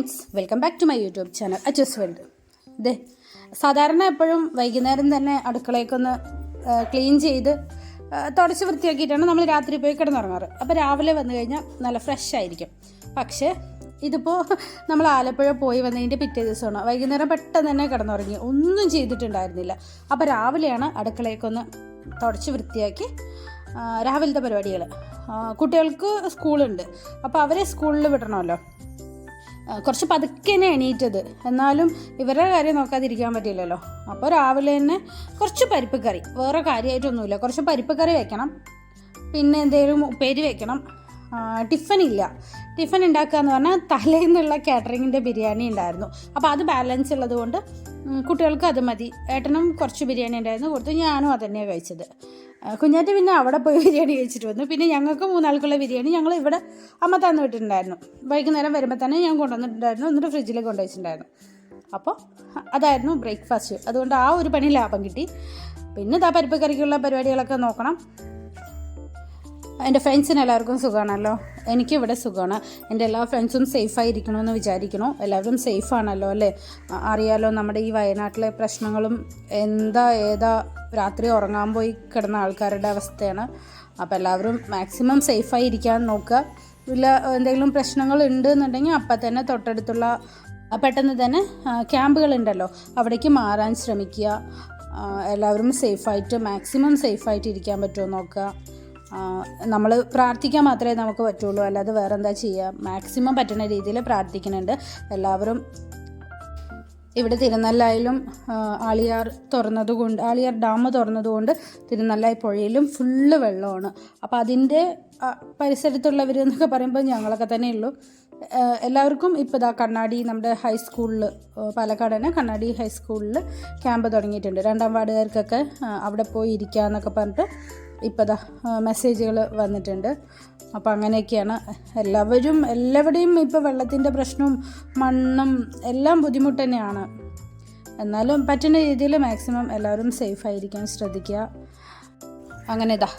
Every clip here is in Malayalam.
Friends welcome back to my YouTube channel. Achu's world ദേ സാധാരണ എപ്പോഴും വൈകുന്നേരം തന്നെ അടുക്കളയൊക്കൊന്ന് ക്ലീൻ ചെയ്ത് തുടച്ച് വൃത്തിയാക്കിയിട്ടാണ് നമ്മൾ രാത്രി പോയി കിടന്നുറങ്ങാറ്. അപ്പോൾ രാവിലെ വന്നു കഴിഞ്ഞാൽ നല്ല ഫ്രഷ് ആയിരിക്കും. പക്ഷേ ഇതിപ്പോൾ നമ്മൾ ആലപ്പുഴ പോയി വന്നതിന്റെ പിറ്റേ ദിവസമാണ്. വൈകുന്നേരം പെട്ടെന്ന് തന്നെ കിടന്നുറങ്ങി. ഒന്നും ചെയ്തിട്ടുണ്ടായിരുന്നില്ല. അപ്പോൾ രാവിലെയാണ് അടുക്കളയൊക്കൊന്ന് തുടച്ച് വൃത്തിയാക്കി രാവിലത്തെ പരിപാടികൾ കുട്ടികൾക്ക് സ്കൂളുണ്ട്. അപ്പോൾ അവരെ സ്കൂളിൽ വിടണമല്ലോ. കുറച്ച് പതുക്കെ തന്നെ എണീറ്റത്. എന്നാലും ഇവരുടെ കാര്യം നോക്കാതിരിക്കാൻ പറ്റില്ലല്ലോ. അപ്പോൾ രാവിലെ തന്നെ കുറച്ച് പരിപ്പ് കറി. വേറെ കാര്യമായിട്ടൊന്നുമില്ല. കുറച്ച് പരിപ്പ് കറി വെക്കണം. പിന്നെ എന്തെങ്കിലും ഉപ്പേരി വെക്കണം. ടിഫൻ ഇല്ല. ടിഫൻ ഉണ്ടാക്കുക എന്ന് പറഞ്ഞാൽ തലേന്നുള്ള കാറ്ററിങ്ങിന്റെ ബിരിയാണി ഉണ്ടായിരുന്നു. അപ്പോൾ അത് ബാലൻസ് ഉള്ളത് കൊണ്ട് കുട്ടികൾക്ക് അത് മതി. ഏട്ടനും കുറച്ച് ബിരിയാണി ഉണ്ടായിരുന്നു കൊടുത്ത്. ഞാനും അത് തന്നെയാണ് കഴിച്ചത്. കുഞ്ഞാറ്റ് പിന്നെ അവിടെ പോയി ബിരിയാണി കഴിച്ചിട്ട് വന്നു. പിന്നെ ഞങ്ങൾക്ക് മൂന്നാൾക്കുള്ള ബിരിയാണി ഞങ്ങൾ ഇവിടെ അമ്മ തന്നു വിട്ടിട്ടുണ്ടായിരുന്നു. വൈകുന്നേരം വരുമ്പോൾ തന്നെ ഞാൻ കൊണ്ടുവന്നിട്ടുണ്ടായിരുന്നു. എന്നിട്ട് ഫ്രിഡ്ജിൽ കൊണ്ടുവച്ചിട്ടുണ്ടായിരുന്നു. അപ്പോൾ അതായിരുന്നു ബ്രേക്ക്ഫാസ്റ്റ് അതുകൊണ്ട് ആ ഒരു പണി ലാഭം കിട്ടി. പിന്നെ ഇതാ പരിപ്പ് കറിക്കുള്ള പരിപാടികളൊക്കെ നോക്കണം. എന്റെ ഫ്രണ്ട്സിന് എല്ലാവർക്കും സുഖമാണല്ലോ? എനിക്കിവിടെ സുഖമാണ്. എന്റെ എല്ലാ ഫ്രണ്ട്സും സേഫായിരിക്കണമെന്ന് വിചാരിക്കണു എല്ലാവരും സേഫാണല്ലോ അല്ലേ? അറിയാലോ നമ്മുടെ ഈ വയനാട്ടിലെ പ്രശ്നങ്ങളും എന്താ ഏതാ? രാത്രി ഉറങ്ങാൻ പോയി കിടന്ന ആൾക്കാരുടെ അവസ്ഥയാണ്. അപ്പോൾ എല്ലാവരും മാക്സിമം സേഫായി ഇരിക്കാൻ നോക്കുക. ഇല്ല എന്തെങ്കിലും പ്രശ്നങ്ങൾ ഉണ്ട് എന്നുണ്ടെങ്കിൽ അപ്പം തന്നെ തൊട്ടടുത്തുള്ള പെട്ടെന്ന് തന്നെ ക്യാമ്പുകളുണ്ടല്ലോ അവിടേക്ക് മാറാൻ ശ്രമിക്കുക. എല്ലാവരും സേഫായിട്ട് മാക്സിമം സേഫായിട്ട് ഇരിക്കാൻ പറ്റുമോ നോക്കുക. നമ്മൾ പ്രാർത്ഥിക്കാൻ മാത്രമേ നമുക്ക് പറ്റുള്ളൂ. അല്ലാതെ വേറെ എന്താ ചെയ്യുക മാക്സിമം പറ്റുന്ന രീതിയിൽ പ്രാർത്ഥിക്കുന്നുണ്ട്. എല്ലാവരും ഇവിടെ തിരുനെല്ലായാലും ആളിയാർ തുറന്നതുകൊണ്ട് ആളിയാർ ഡാം തുറന്നതുകൊണ്ട് തിരുനെല്ലായി പുഴയിലും ഫുള്ള് വെള്ളമാണ്. അപ്പോൾ അതിന്റെ പരിസരത്തുള്ളവർ എന്നൊക്കെ പറയുമ്പോൾ ഞങ്ങളൊക്കെ തന്നെ ഉള്ളൂ. എല്ലാവർക്കും ഇപ്പോൾ ഇതാ കണ്ണാടി നമ്മുടെ ഹൈസ്കൂളിൽ പാലക്കാട് തന്നെ കണ്ണാടി ഹൈസ്കൂളിൽ ക്യാമ്പ് തുടങ്ങിയിട്ടുണ്ട്. രണ്ടാം വാർഡുകാർക്കൊക്കെ അവിടെ പോയി ഇരിക്കുക എന്നൊക്കെ പറഞ്ഞിട്ട് ഇപ്പോൾ ദാ മെസ്സേജുകൾ വന്നിട്ടുണ്ട്. അപ്പോൾ അങ്ങനെയൊക്കെയാണ് എല്ലാവരും എല്ലാവരുടെയും ഇപ്പോൾ വെള്ളത്തിന്റെ പ്രശ്നവും മണ്ണും എല്ലാം ബുദ്ധിമുട്ട് തന്നെയാണ് എന്നാലും പറ്റുന്ന രീതിയിൽ മാക്സിമം എല്ലാവരും സേഫ് ആയിരിക്കാൻ ശ്രദ്ധിക്കുക അങ്ങനെ ഇതാ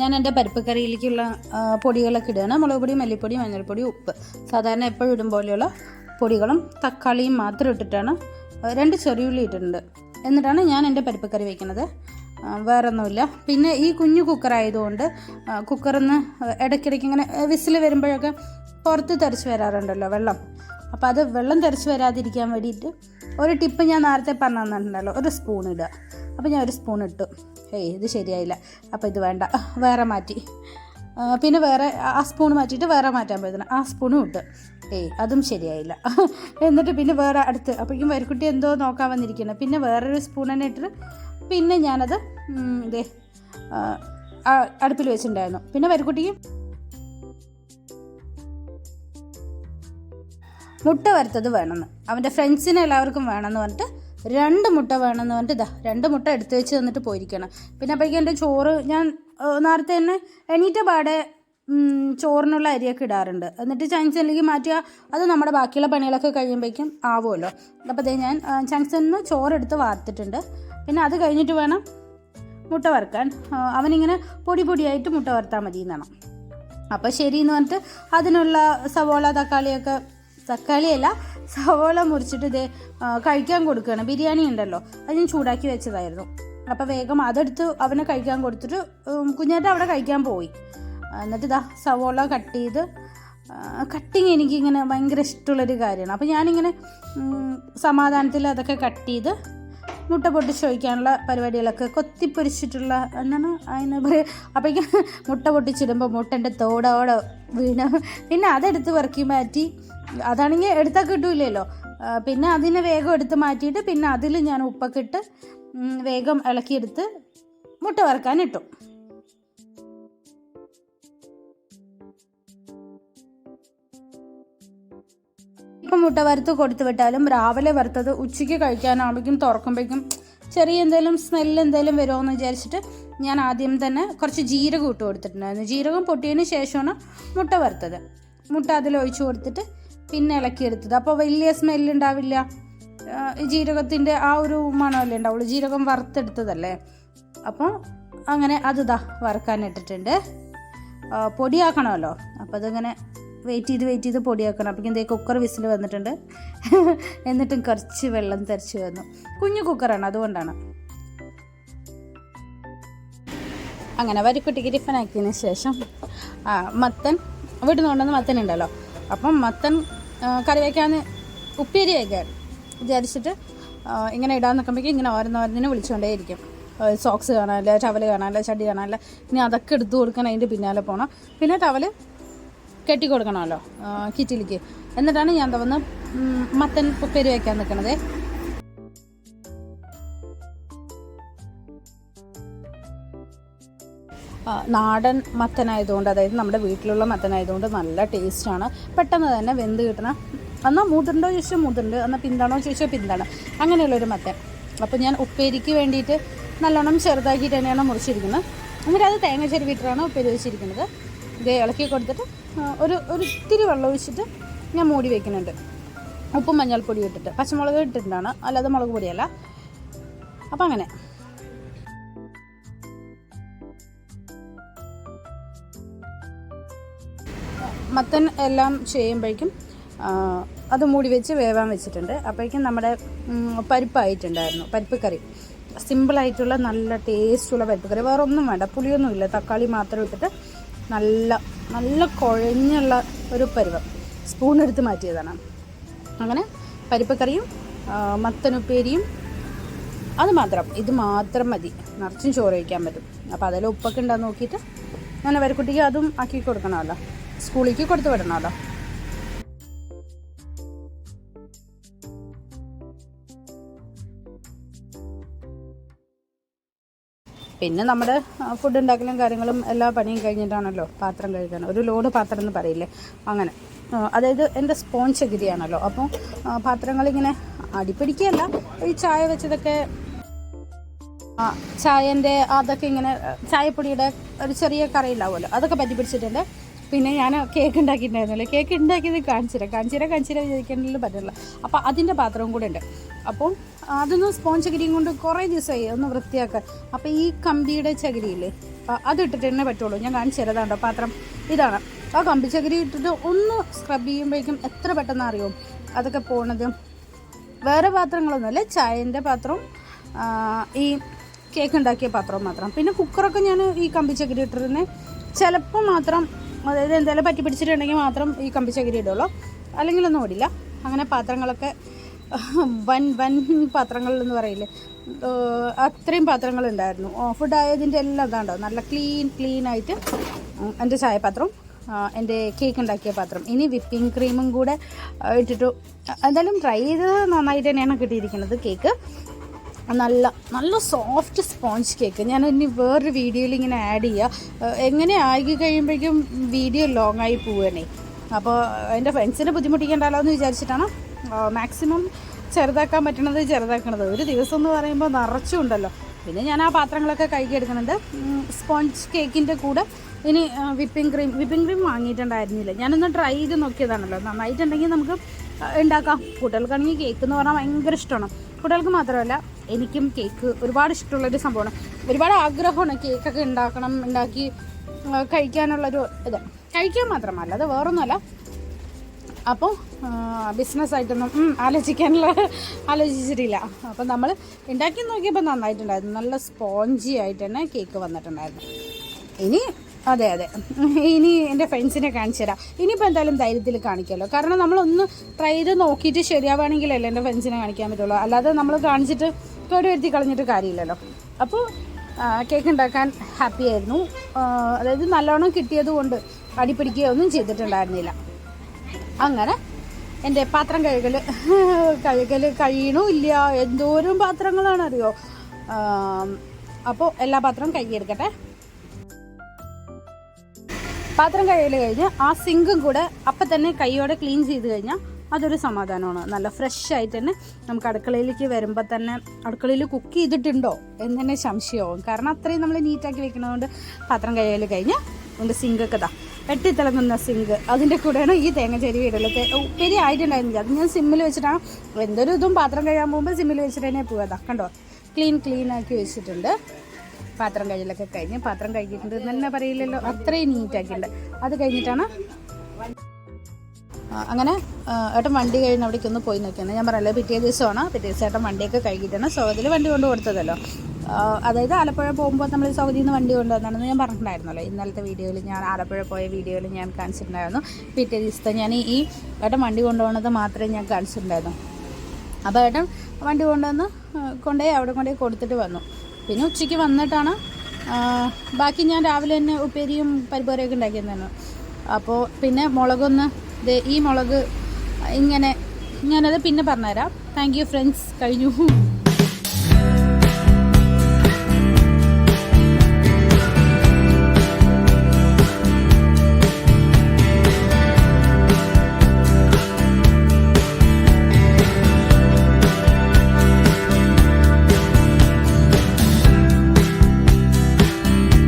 ഞാൻ എന്റെ പരിപ്പ് കറിയിലേക്കുള്ള പൊടികളൊക്കെ ഇടുകയാണ്. മുളക് പൊടി മല്ലിപ്പൊടി മഞ്ഞൾപ്പൊടി ഉപ്പ്. സാധാരണ എപ്പോഴും ഇടും പോലെയുള്ള പൊടികളും തക്കാളിയും മാത്രം ഇട്ടിട്ടാണ് രണ്ട് ചെറിയുള്ളി ഇട്ടിട്ടുണ്ട്. എന്നിട്ടാണ് ഞാൻ എന്റെ പരിപ്പ് കറി വയ്ക്കുന്നത് വേറെ ഒന്നുമില്ല പിന്നെ ഈ കുഞ്ഞു കുക്കറായതുകൊണ്ട് കുക്കറിന്ന് ഇടയ്ക്കിടയ്ക്ക് ഇങ്ങനെ വിസിൽ വരുമ്പോഴൊക്കെ പുറത്ത് തെറിച്ച് വരാറുണ്ടല്ലോ വെള്ളം. അപ്പോൾ അത് വെള്ളം തെറിച്ച് വരാതിരിക്കാൻ വേണ്ടിയിട്ട് ഒരു ടിപ്പ് ഞാൻ നേരത്തെ പറഞ്ഞു തന്നിട്ടുണ്ടല്ലോ ഒരു സ്പൂൺ ഇടുക. അപ്പോൾ ഞാൻ ഒരു സ്പൂൺ ഇട്ടു. ഏയ് ഇത് ശരിയായില്ല. അപ്പോൾ ഇത് വേണ്ട. വേറെ മാറ്റി. പിന്നെ വേറെ ആ സ്പൂൺ മാറ്റിയിട്ട് വേറെ മാറ്റാൻ പറ്റുന്ന ആ സ്പൂണും ഇട്ട്. ഏയ് അതും ശരിയായില്ല. എന്നിട്ട് പിന്നെ വേറെ അടുത്ത് അപ്പോഴേക്കും വരിക്കുട്ടി എന്തോ നോക്കാൻ വന്നിരിക്കണം പിന്നെ വേറൊരു സ്പൂൺ തന്നെ ഇട്ടിട്ട് പിന്നെ ഞാനത് ഇതേ അടുപ്പിൽ വെച്ചിട്ടുണ്ടായിരുന്നു. പിന്നെ വരിക്കുട്ടിക്ക്? മുട്ട വറുത്തത് വേണമെന്ന്. അവന്റെ ഫ്രണ്ട്സിന് എല്ലാവർക്കും വേണമെന്ന് പറഞ്ഞിട്ട് രണ്ട് മുട്ട വേണമെന്ന് പറഞ്ഞിട്ട് ഇതാ രണ്ട് മുട്ട എടുത്തു വെച്ച് തന്നിട്ട് പോയിരിക്കണം പിന്നെ അപ്പോഴേക്കും എന്റെ ചോറ് ഞാൻ നേരത്തെ തന്നെ എണീറ്റ പാടെ ചോറിനുള്ള അരിയൊക്കെ ഇടാറുണ്ട്. എന്നിട്ട് ചങ്സനിലേക്ക് മാറ്റുക അത് നമ്മുടെ ബാക്കിയുള്ള പണികളൊക്കെ കഴിയുമ്പോഴേക്കും ആവുമല്ലോ. അപ്പോൾ അതേ ഞാൻ ചങ്സനിൽ നിന്ന് ചോറെടുത്ത് വാർത്തിട്ടുണ്ട്. പിന്നെ അത് കഴിഞ്ഞിട്ട് വേണം മുട്ട വറുക്കാൻ. അവനിങ്ങനെ പൊടി പൊടിയായിട്ട് മുട്ട വറുത്താൽ മതി എന്നാണ്. അപ്പോൾ ശരി എന്ന് പറഞ്ഞിട്ട് അതിനുള്ള സവോള തക്കാളിയൊക്കെ തക്കാളിയല്ല സവോള മുറിച്ചിട്ട് ഇത് കഴിക്കാൻ കൊടുക്കുകയാണ്. ബിരിയാണി ഉണ്ടല്ലോ അത് ഞാൻ ചൂടാക്കി വെച്ചതായിരുന്നു. അപ്പോൾ വേഗം അതെടുത്ത് അവനെ കഴിക്കാൻ കൊടുത്തിട്ട് ഉം, കുഞ്ഞേട്ടൻ അവിടെ കഴിക്കാൻ പോയി. എന്നിട്ട് ഇതാ സവോള കട്ട് ചെയ്ത് കട്ടിങ് എനിക്കിങ്ങനെ ഭയങ്കര ഇഷ്ടമുള്ളൊരു കാര്യമാണ്. അപ്പോൾ ഞാനിങ്ങനെ സമാധാനത്തിൽ അതൊക്കെ കട്ട് ചെയ്ത് മുട്ട പൊട്ടിച്ച് ഒഴിക്കാനുള്ള പരിപാടികളൊക്കെ കൊത്തിപ്പൊരിച്ചിട്ടുള്ള എന്താണ് അതിന് അപ്പോഴേക്കും മുട്ട പൊട്ടിച്ചിടുമ്പോൾ മുട്ടന്റെ തോടോടെ വീണ്. പിന്നെ അതെടുത്ത് വറക്കി മാറ്റി. അതാണെങ്കിൽ എടുത്താൽ കിട്ടൂലല്ലോ. പിന്നെ അതിനെ വേഗം എടുത്ത് മാറ്റിയിട്ട് പിന്നെ അതിൽ ഞാൻ ഉപ്പൊക്കെ ഇട്ട് വേഗം ഇളക്കിയെടുത്ത് മുട്ട വറുക്കാൻ ഇട്ടു മുട്ട വറുത്ത് കൊടുത്തു വിട്ടാലും രാവിലെ വറുത്തത് ഉച്ചയ്ക്ക് കഴിക്കാനാവുമ്പോഴേക്കും തുറക്കുമ്പോഴേക്കും ചെറിയ എന്തെങ്കിലും സ്മെല്ല് എന്തെങ്കിലും വരുമോ എന്ന് വിചാരിച്ചിട്ട് ഞാൻ ആദ്യം തന്നെ കുറച്ച് ജീരകം ഇട്ട് കൊടുത്തിട്ടുണ്ടായിരുന്നു. ജീരകം പൊട്ടിയതിന് ശേഷമാണ് മുട്ട വറുത്തത്. മുട്ട അതിൽ ഒഴിച്ചു കൊടുത്തിട്ട് പിന്നെ ഇളക്കിയെടുത്തത്. അപ്പോൾ വലിയ സ്മെല്ല് ഉണ്ടാവില്ല. ജീരകത്തിന്റെ ആ ഒരു മണമല്ലേ ഉണ്ടാവുള്ളൂ? ജീരകം വറുത്തെടുത്തതല്ലേ? അപ്പോൾ അങ്ങനെ അത് ഇതാ വറുക്കാനിട്ടിട്ടുണ്ട് പൊടിയാക്കണമല്ലോ. അപ്പോൾ അതിങ്ങനെ വെയിറ്റ് ചെയ്ത് വെയിറ്റ് ചെയ്ത് പൊടിയാക്കണം. അപ്പം എന്തേ കുക്കർ വിസിൽ വന്നിട്ടുണ്ട്. എന്നിട്ടും കുറച്ച് വെള്ളം തെറിച്ച് വന്നു. കുഞ്ഞു കുക്കറാണ് അതുകൊണ്ടാണ്. അങ്ങനെ വരിക്കുട്ടിക്ക് ടിഫൻ ആക്കിയതിന് ശേഷം മത്തൻ വീട്ടിൽ നിന്ന് കൊണ്ടുവന്ന് മത്തൻ ഉണ്ടല്ലോ. അപ്പം മത്തൻ കറി വയ്ക്കാന്ന് ഉപ്പേരി വയ്ക്കാൻ വിചാരിച്ചിട്ട് ഇങ്ങനെ ഇടാൻ നിൽക്കുമ്പോഴേക്കും ഇങ്ങനെ ഓരോന്നോരോന്നിനെ വിളിച്ചുകൊണ്ടേയിരിക്കും. സോക്സ് കാണാനില്ല ടവൽ കാണാനില്ല ചടി കാണാനില്ല ഇനി അതൊക്കെ എടുത്തു കൊടുക്കണം അതിന്റെ പിന്നാലെ പോകണം പിന്നെ ടവൽ കെട്ടി കൊടുക്കണമല്ലോ കിറ്റിലേക്ക്. എന്നിട്ടാണ് ഞാൻ തവന്ന് മത്തൻ ഉപ്പേരി വയ്ക്കാൻ നിൽക്കുന്നത് നാടൻ മത്തനായതുകൊണ്ട് അതായത് നമ്മുടെ വീട്ടിലുള്ള മത്തനായതുകൊണ്ട് നല്ല ടേസ്റ്റാണ്. പെട്ടെന്ന് തന്നെ വെന്ത് കിട്ടണം എന്നാൽ മൂത്തുണ്ടോ ചോദിച്ചാൽ മൂത്തുണ്ട് എന്നാൽ പിന്താണോ ചോദിച്ചാൽ പിന്താണ്. അങ്ങനെയുള്ളൊരു മത്തൻ. അപ്പോൾ ഞാൻ ഉപ്പേരിക്ക് വേണ്ടിയിട്ട് നല്ലോണം ചെറുതാക്കിയിട്ട് തന്നെയാണ് മുറിച്ചിരിക്കുന്നത്. എന്നിട്ട് അത് തേങ്ങ ചെരുവിട്ടിട്ടാണ് ഉപ്പേരി വെച്ചിരിക്കുന്നത്. ഇത് ഇളക്കി കൊടുത്തിട്ട് ഒരു ഒരു ഇത്തിരി വെള്ളം ഒഴിച്ചിട്ട് ഞാൻ മൂടി വെക്കുന്നുണ്ട്. ഉപ്പും മഞ്ഞൾപ്പൊടി ഇട്ടിട്ട്. പച്ചമുളക് ഇട്ടിട്ടാണ് അല്ലാതെ മുളക് പൊടിയല്ല. അപ്പം അങ്ങനെ. മത്തൻ എല്ലാം ചെയ്യുമ്പോഴേക്കും അത് മൂടി വെച്ച് വേവാൻ വെച്ചിട്ടുണ്ട്. അപ്പോഴേക്കും നമ്മുടെ പരിപ്പായിട്ടുണ്ടായിരുന്നു. പരിപ്പ് കറി സിമ്പിളായിട്ടുള്ള നല്ല ടേസ്റ്റുള്ള പരിപ്പ് കറി വേറെ ഒന്നും വേണ്ട. പുളിയൊന്നുമില്ല. തക്കാളി മാത്രം ഇട്ടിട്ട് നല്ല നല്ല കുഴഞ്ഞുള്ള ഒരു പരുവം. സ്പൂൺ എടുത്ത് മാറ്റിയതാണ്. അങ്ങനെ പരിപ്പക്കറിയും മത്തനുപ്പേരിയും അത് മാത്രം. ഇത് മാത്രം മതി. നിറച്ചും ചോറ് കഴിക്കാൻ പറ്റും. അപ്പോൾ അതിൽ ഉപ്പൊക്കെ ഉണ്ടാകുന്ന നോക്കിയിട്ട് ഞാൻ വരക്കുട്ടിക്ക് അതും ആക്കി കൊടുക്കണമല്ലോ. സ്കൂളിലേക്ക് കൊടുത്ത് വിടണമല്ലോ. പിന്നെ നമ്മുടെ ഫുഡ് ഉണ്ടാക്കലും കാര്യങ്ങളും എല്ലാ പണിയും കഴിഞ്ഞിട്ടാണല്ലോ പാത്രം കഴുകാൻ. ഒരു ലോഡ് പാത്രം എന്ന് പറയില്ലേ? അങ്ങനെ. അതായത് എന്റെ സ്പോഞ്ച് ചകിരിയാണല്ലോ അപ്പോൾ പാത്രങ്ങളിങ്ങനെ അടിപ്പിടിക്കുകയല്ല ഈ ചായ വെച്ചതൊക്കെ ചായന്റെ അതൊക്കെ ഇങ്ങനെ ചായപ്പൊടിയുടെ ഒരു ചെറിയ കറി ഉണ്ടാവുമല്ലോ അതൊക്കെ പറ്റി പിടിച്ചിട്ടുണ്ട്. പിന്നെ ഞാൻ കേക്ക് ഉണ്ടാക്കിയിട്ടുണ്ടായിരുന്നല്ലോ കേക്ക് ഉണ്ടാക്കിയത് കാണിച്ചിര കാണിച്ചിര കാണിച്ചിര വിചാരിക്കാനുള്ള പറ്റില്ല. അപ്പോൾ അതിന്റെ പാത്രവും കൂടെ ഉണ്ട് അപ്പോൾ അതൊന്ന് സ്പോഞ്ച് ചകിരിയും കൊണ്ട് കുറേ ദിവസമായി ഒന്ന് വൃത്തിയാക്കാൻ. അപ്പോൾ ഈ കമ്പിയുടെ ചകിരിയില്ലേ അതിട്ടിട്ട് തന്നെ പറ്റുള്ളൂ. ഞാൻ കാണിച്ചു തരതാണ്ടോ പാത്രം? ഇതാണ്. ആ കമ്പി ചകിരി ഇട്ടിട്ട് ഒന്ന് സ്ക്രബ് ചെയ്യുമ്പോഴേക്കും എത്ര പെട്ടെന്ന് അറിയോ? അതൊക്കെ പോണത് വേറെ പാത്രങ്ങളൊന്നുമല്ല ചായന്റെ പാത്രവും ഈ കേക്ക് ഉണ്ടാക്കിയ പാത്രവും മാത്രം. പിന്നെ കുക്കറൊക്കെ ഞാൻ ഈ കമ്പി ചകിരി ഇട്ടിരുന്നേ. ചിലപ്പോൾ മാത്രം അതായത് എന്തെങ്കിലും പറ്റി പിടിച്ചിട്ടുണ്ടെങ്കിൽ മാത്രം ഈ കമ്പി ചകിരി ഇടുള്ളൂ. അല്ലെങ്കിലൊന്നും ഓടില്ല അങ്ങനെ പാത്രങ്ങളൊക്കെ വൻ വൻ പാത്രങ്ങൾ എന്ന് പറയില്ലേ അത്രയും പാത്രങ്ങളുണ്ടായിരുന്നു. ഫുഡ് ആയതിന്റെ എല്ലാം ഇതാണ്ടോ? നല്ല ക്ലീൻ ക്ലീൻ ആയിട്ട് എന്റെ ചായപാത്രം എന്റെ കേക്ക് ഉണ്ടാക്കിയ പാത്രം. ഇനി വിപ്പിംഗ് ക്രീമും കൂടെ ഇട്ടിട്ട് എന്തായാലും ട്രൈ ചെയ്തത് നന്നായിട്ട് തന്നെയാണ് കിട്ടിയിരിക്കുന്നത് കേക്ക്. നല്ല നല്ല സോഫ്റ്റ് സ്പോഞ്ച് കേക്ക്. ഞാൻ ഇനി വേറൊരു വീഡിയോയിൽ ഇങ്ങനെ ആഡ് ചെയ്യുക എങ്ങനെ ആയി കഴിയുമ്പോഴേക്കും വീഡിയോ ലോങ്ങായി പോവുകയാണേ. അപ്പോൾ എന്റെ ഫ്രണ്ട്സിനെ ബുദ്ധിമുട്ടിക്കേണ്ടല്ലോ എന്ന് വിചാരിച്ചിട്ടാണ് മാക്സിമം ചെറുതാക്കാൻ പറ്റണത് ചെറുതാക്കണത്. ഒരു ദിവസം എന്ന് പറയുമ്പോൾ നിറച്ചുണ്ടല്ലോ. പിന്നെ ഞാൻ ആ പാത്രങ്ങളൊക്കെ കഴുകി എടുക്കുന്നുണ്ട്. സ്പോഞ്ച് കേക്കിന്റെ കൂടെ ഇനി വിപ്പിംഗ് ക്രീം വിപ്പിംഗ് ക്രീം വാങ്ങിയിട്ടുണ്ടായിരുന്നില്ല. ഞാനൊന്ന് ട്രൈ ചെയ്ത് നോക്കിയതാണല്ലോ. നന്നായിട്ടുണ്ടെങ്കിൽ നമുക്ക് ഉണ്ടാക്കാം കുട്ടികൾക്കാണെങ്കിൽ കേക്ക് എന്ന് പറഞ്ഞാൽ ഭയങ്കര ഇഷ്ടമാണ്. കുട്ടികൾക്ക് മാത്രമല്ല എനിക്കും കേക്ക് ഒരുപാട് ഇഷ്ടമുള്ളൊരു സംഭവമാണ്. ഒരുപാട് ആഗ്രഹമാണ് കേക്കൊക്കെ ഉണ്ടാക്കണം ഉണ്ടാക്കി കഴിക്കാനുള്ളൊരു ഇത്. കഴിക്കാൻ മാത്രമല്ല അത് വേറൊന്നുമല്ല. അപ്പോൾ ബിസിനസ്സായിട്ടൊന്നും ആലോചിക്കാനുള്ള ആലോചിച്ചിട്ടില്ല. അപ്പോൾ നമ്മൾ ഉണ്ടാക്കി നോക്കിയപ്പോൾ നന്നായിട്ടുണ്ടായിരുന്നു. നല്ല സ്പോഞ്ചി ആയിട്ട് തന്നെ കേക്ക് വന്നിട്ടുണ്ടായിരുന്നു. ഇനി അതെ അതെ. ഇനി എന്റെ ഫ്രണ്ട്സിനെ കാണിച്ചു തരാം. ഇനിയിപ്പോൾ എന്തായാലും ധൈര്യത്തിൽ കാണിക്കാമല്ലോ കാരണം നമ്മളൊന്ന് ട്രൈ ചെയ്ത് നോക്കിയിട്ട് ശരിയാവുകയാണെങ്കിലല്ലേ എന്റെ ഫ്രണ്ട്സിനെ കാണിക്കാൻ പറ്റുള്ളൂ. അല്ലാതെ നമ്മൾ കാണിച്ചിട്ട് കേട് വരുത്തി കളഞ്ഞിട്ട് കാര്യമില്ലല്ലോ. അപ്പോൾ കേക്ക് ഉണ്ടാക്കാൻ ഹാപ്പി ആയിരുന്നു. അതായത് നല്ലോണം കിട്ടിയത് കൊണ്ട് അടിപ്പിടിക്കുകയൊന്നും ചെയ്തിട്ടുണ്ടായിരുന്നില്ല. അങ്ങനെ എന്റെ പാത്രം കഴുകൽ കഴുകൽ കഴിയണമില്ല എന്തോരം പാത്രങ്ങളാണ് അറിയോ? അപ്പോൾ എല്ലാ പാത്രവും കഴുകിയെടുക്കട്ടെ. പാത്രം കഴുകൽ കഴിഞ്ഞ് ആ സിങ്കും കൂടെ അപ്പം തന്നെ കൈയോടെ ക്ലീൻ ചെയ്ത് കഴിഞ്ഞാൽ അതൊരു സമാധാനമാണ്. നല്ല ഫ്രഷ് ആയിട്ട് തന്നെ നമുക്ക് അടുക്കളയിലേക്ക് വരുമ്പോൾ തന്നെ അടുക്കളയിൽ കുക്ക് ചെയ്തിട്ടുണ്ടോ എന്ന് തന്നെ സംശയമാവും. കാരണം അത്രയും നമ്മൾ നീറ്റാക്കി വെക്കുന്നതുകൊണ്ട് പാത്രം കഴുകൽ കഴിഞ്ഞ് അതിന്റെ സിങ്കൊക്കെ ഇതാ വെട്ടിത്തിളങ്ങുന്ന സിങ്ക്. അതിന്റെ കൂടെയാണ് ഈ തേങ്ങ ചെരുവി ഇടലത് ഉപ്പേരി ആയിട്ടുണ്ടായിരുന്നില്ല. അത് ഞാൻ സിമ്മിൽ വെച്ചിട്ടാണ് എന്തൊരു ഇതും പാത്രം കഴുകാൻ പോകുമ്പോൾ സിമ്മിൽ വെച്ചിട്ട് തന്നെ പോകാതാ കണ്ടോ? ക്ലീൻ ക്ലീൻ ആക്കി വെച്ചിട്ടുണ്ട്. പാത്രം കഴുകലൊക്കെ കഴിഞ്ഞ് പാത്രം കഴുകിയിട്ടുണ്ട് തന്നെ പറയില്ലല്ലോ. അത്രയും നീറ്റാക്കിയിട്ടുണ്ട് അത് കഴിഞ്ഞിട്ടാണ് അങ്ങനെ ഏട്ടൻ വണ്ടി കഴിഞ്ഞ് അവിടേക്ക് ഒന്ന് പോയി നോക്കിയാണ്. ഞാൻ പറയല്ലോ പിറ്റേ ദിവസമാണ്. പിറ്റേ ദിവസം ഏട്ടൻ വണ്ടിയൊക്കെ കഴുകിയിട്ടാണ്. സൗകര്യത്തിൽ വണ്ടി കൊണ്ട് കൊടുത്തതല്ലോ. അതായത് ആലപ്പുഴ പോകുമ്പോൾ നമ്മൾ സൗദിയിൽ നിന്ന് വണ്ടി കൊണ്ടുവന്നാണെന്ന് ഞാൻ പറഞ്ഞിട്ടുണ്ടായിരുന്നല്ലോ. ഇന്നലത്തെ വീഡിയോയിൽ ഞാൻ ആലപ്പുഴ പോയ വീഡിയോയിൽ ഞാൻ കാണിച്ചിട്ടുണ്ടായിരുന്നു. പിറ്റേ ദിവസത്തെ ഞാൻ ഈ ഏട്ടൻ വണ്ടി കൊണ്ടുപോകുന്നത് മാത്രമേ ഞാൻ കാണിച്ചിട്ടുണ്ടായിരുന്നു. അപ്പോൾ ഏട്ടൻ വണ്ടി കൊണ്ടുവന്ന് കൊണ്ടുപോയി അവിടെ കൊണ്ടുപോയി കൊടുത്തിട്ട് വന്നു. പിന്നെ ഉച്ചയ്ക്ക് വന്നിട്ടാണ് ബാക്കി ഞാൻ രാവിലെ തന്നെ ഉപ്പേരിയും പരിപ്പുവരയൊക്കെ ഉണ്ടാക്കിയിരുന്നു അപ്പോൾ പിന്നെ മുളകൊന്ന് ഈ മുളക് ഇങ്ങനെ ഞാനത് പിന്നെ പറഞ്ഞുതരാം. താങ്ക് യു ഫ്രണ്ട്സ് കഴിഞ്ഞു.